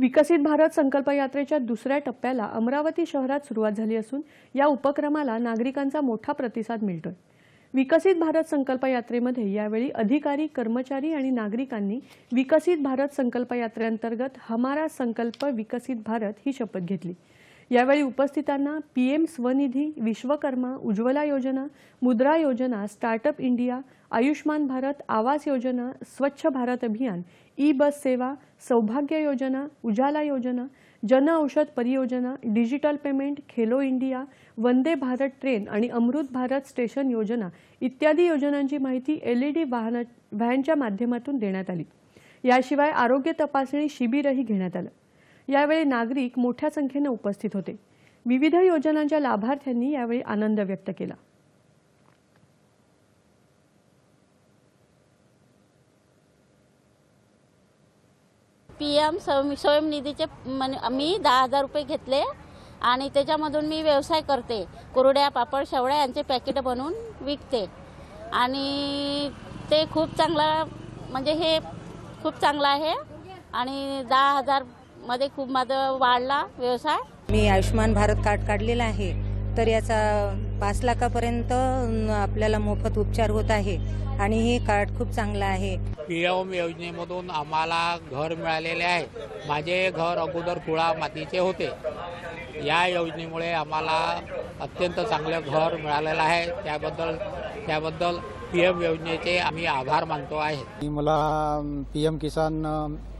विकसित भारत संकल्प यात्रेच्या दुसऱ्या टप्प्याला अमरावती शहरात सुरुवात झाली असून या उपक्रमाला नागरिकांचा मोठा प्रतिसाद मिळतोय. विकसित भारत संकल्प यात्रेमध्ये यावेळी अधिकारी कर्मचारी आणि नागरिकांनी विकसित भारत संकल्प यात्रेअंतर्गत हमारा संकल्प विकसित भारत ही शपथ घेतली. यावेळी उपस्थितांना पीएम स्वनिधी विश्वकर्मा उज्ज्वला योजना मुद्रा योजना स्टार्टअप इंडिया आयुष्मान भारत आवास योजना स्वच्छ भारत अभियान ई बस सेवा सौभाग्य योजना उजाला योजना जन औषध परियोजना digital payment Khelo India Vande Bharat train आणि अमृत भारत स्टेशन योजना इत्यादी योजनांची माहिती एलईडी वाहन व्हॅनच्या माध्यमातून देण्यात आली. याशिवाय आरोग्य तपासणी शिबिरही घेण्यात आलं. यावेळी नागरिक मोठ्या संख्येनं उपस्थित होते. विविध योजनांच्या लाभार्थ्यांनी यावेळी आनंद व्यक्त केला. पी एम स्वयं स्वयंनिधीचे मन- मी दहा हजार रुपये घेतले आणि त्याच्यामधून मी व्यवसाय करते. कुरड्या पापड शेवड्या यांचे पॅकेट बनवून विकते. आणि ते खूप चांगला म्हणजे हे खूप चांगलं आहे. आणि दहा हजार हजारमध्ये खूप माझं वाढला व्यवसाय. मी आयुष्मान भारत कार्ड काढलेला आहे. तर याचा पाच लाखापर्यंत आपल्याला मोफत उपचार होत आहे. आणि हे कार्ड खूप चांगलं आहे. पी एम योजनेमधून आम्हाला घर मिळालेले आहे. माझे घर अगोदर कुळा मातीचे होते. या योजनेमुळे आम्हाला अत्यंत चांगलं घर मिळालेलं आहे. त्याबद्दल त्याबद्दल पी एम योजनेचे आम्ही आभार मानतो आहे. मला पी एम किसान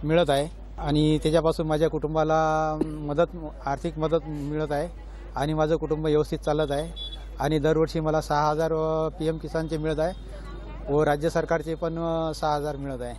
मिळत आहे. आणि त्याच्यापासून माझ्या कुटुंबाला मदत आर्थिक मदत मिळत आहे आणि माझं कुटुंब व्यवस्थित चालत आहे. आणि दरवर्षी मला सहा हजार पी एम किसानचे मिळत आहे व राज्य सरकारचे पण सहा हजार मिळत आहे.